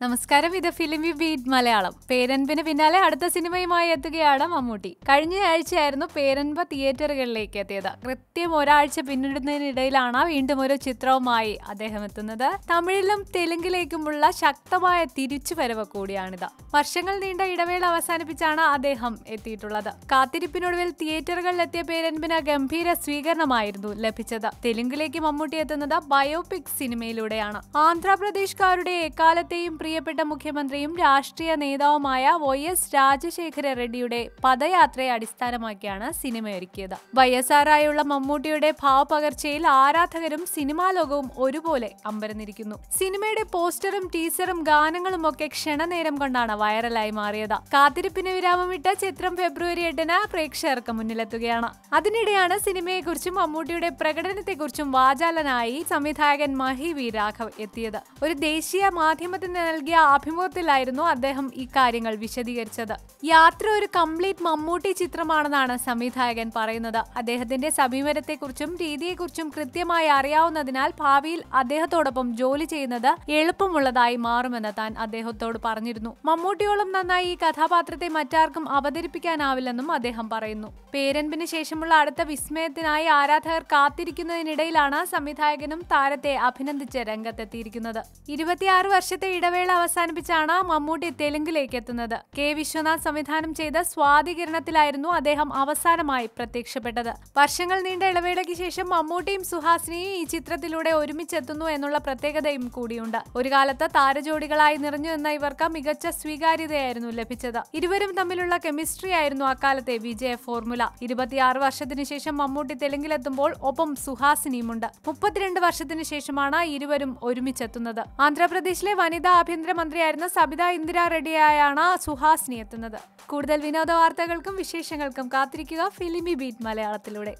നമസ്കാരം ഇത് ഫിലിമി ബീറ്റ് മലയാളം. പേരൻപിന് പിന്നാലെ അടുത്ത സിനിമയുമായി എത്തുകയാണ് മമ്മൂട്ടി. കഴിഞ്ഞ ആഴ്ചയായിരുന്നു പേരൻപ തിയേറ്ററുകളിലേക്ക് എത്തിയത്. കൃത്യം ഒരാഴ്ച പിന്നിടുന്നതിനിടയിലാണ് വീണ്ടും ഒരു ചിത്രവുമായി അദ്ദേഹം എത്തുന്നത്. തമിഴിലും തെലുങ്കിലേക്കുമുള്ള ശക്തമായ തിരിച്ചുവരവ് കൂടിയാണിത്. വർഷങ്ങൾ നീണ്ട ഇടവേള അവസാനിപ്പിച്ചാണ് അദ്ദേഹം എത്തിയിട്ടുള്ളത്. കാത്തിരിപ്പിനൊടുവിൽ തിയേറ്ററുകളിൽ എത്തിയ പേരൻപിന് ഗംഭീര സ്വീകരണമായിരുന്നു ലഭിച്ചത്. തെലുങ്കിലേക്ക് മമ്മൂട്ടി എത്തുന്നത് ബയോപിക് സിനിമയിലൂടെയാണ്. ആന്ധ്രാപ്രദേശ്കാരുടെ എക്കാലത്തെയും പ്രിയപ്പെട്ട മുഖ്യമന്ത്രിയും രാഷ്ട്രീയ നേതാവുമായ വൈ എസ് രാജശേഖര റെഡ്ഡിയുടെ പദയാത്രയെ അടിസ്ഥാനമാക്കിയാണ് സിനിമയൊരുക്കിയത്. വൈ എസ് ആറായുള്ള മമ്മൂട്ടിയുടെ ഭാവപകർച്ചയിൽ ആരാധകരും സിനിമാ ലോകവും ഒരുപോലെ അമ്പരന്നിരിക്കുന്നു. സിനിമയുടെ പോസ്റ്ററും ടീസറും ഗാനങ്ങളും ഒക്കെ ക്ഷണനേരം കൊണ്ടാണ് വൈറലായി മാറിയത്. കാത്തിരിപ്പിന് വിരാമമിട്ട ചിത്രം ഫെബ്രുവരി എട്ടിന് പ്രേക്ഷകർക്ക് മുന്നിലെത്തുകയാണ്. അതിനിടെയാണ് സിനിമയെക്കുറിച്ചും മമ്മൂട്ടിയുടെ പ്രകടനത്തെക്കുറിച്ചും വാചാലനായി സംവിധായകൻ മഹി വി രാഘവ് എത്തിയത്. ഒരു ദേശീയ മാധ്യമത്തിന് നൽകിയ അഭിമുഖത്തിലായിരുന്നു അദ്ദേഹം ഇക്കാര്യങ്ങൾ വിശദീകരിച്ചത്. യാത്ര ഒരു കംപ്ലീറ്റ് മമ്മൂട്ടി ചിത്രമാണെന്നാണ് സംവിധായകൻ പറയുന്നത്. അദ്ദേഹത്തിന്റെ സമീപനത്തെക്കുറിച്ചും രീതിയെക്കുറിച്ചും കൃത്യമായി അറിയാവുന്നതിനാൽ ഭാവിയിൽ അദ്ദേഹത്തോടൊപ്പം ജോലി ചെയ്യുന്നത് എളുപ്പമുള്ളതായി മാറുമെന്ന് താൻ അദ്ദേഹത്തോട് പറഞ്ഞിരുന്നു. മമ്മൂട്ടിയോളം നന്നായി ഈ കഥാപാത്രത്തെ മറ്റാർക്കും അവതരിപ്പിക്കാനാവില്ലെന്നും അദ്ദേഹം പറയുന്നു. പേരൻപിന് ശേഷമുള്ള അടുത്ത വിസ്മയത്തിനായി ആരാധകർ കാത്തിരിക്കുന്നതിനിടയിലാണ് സംവിധായകനും താരത്തെ അഭിനന്ദിച്ച് രംഗത്തെത്തിയിരിക്കുന്നത്. ഇരുപത്തിയാറ് വർഷത്തെ ഇടവേള അവസാനിപ്പിച്ചാണ് മമ്മൂട്ടി തെലുങ്കിലേക്ക് എത്തുന്നത്. കെ. വിശ്വനാഥ് സംവിധാനം ചെയ്ത സ്വാതികിരണത്തിലായിരുന്നു അദ്ദേഹം അവസാനമായി പ്രത്യക്ഷപ്പെട്ടത്. വർഷങ്ങൾ നീണ്ട ഇടവേളയ്ക്ക് ശേഷം മമ്മൂട്ടിയും സുഹാസിനിയും ഈ ചിത്രത്തിലൂടെ ഒരുമിച്ചെത്തുന്നു എന്നുള്ള പ്രത്യേകതയും കൂടിയുണ്ട്. ഒരു കാലത്ത് താരജോഡികളായി നിറഞ്ഞു നിന്ന ഇവർക്ക് മികച്ച സ്വീകാര്യതയായിരുന്നു ലഭിച്ചത്. ഇരുവരും തമ്മിലുള്ള കെമിസ്ട്രി ആയിരുന്നു അക്കാലത്തെ വിജയ ഫോർമുല. ഇരുപത്തിയാറ് വർഷത്തിനു ശേഷം മമ്മൂട്ടി തെലുങ്കിലെത്തുമ്പോൾ ഒപ്പം സുഹാസിനിയുമുണ്ട്. മുപ്പത്തിരണ്ട് വർഷത്തിനു ശേഷമാണ് ഇരുവരും ഒരുമിച്ചെത്തുന്നത്. ആന്ധ്രാപ്രദേശിലെ വനിതാ ആഭ്യന്തരമന്ത്രിയായിരുന്ന സബിത ഇന്ദിര റെഡ്ഡിയായാണ് സുഹാസിനി എത്തുന്നത്. കൂടുതൽ വിനോദ വാർത്തകൾക്കും വിശേഷങ്ങൾക്കും കാത്തിരിക്കുക ഫിലിമി ബീറ്റ് മലയാളത്തിലൂടെ.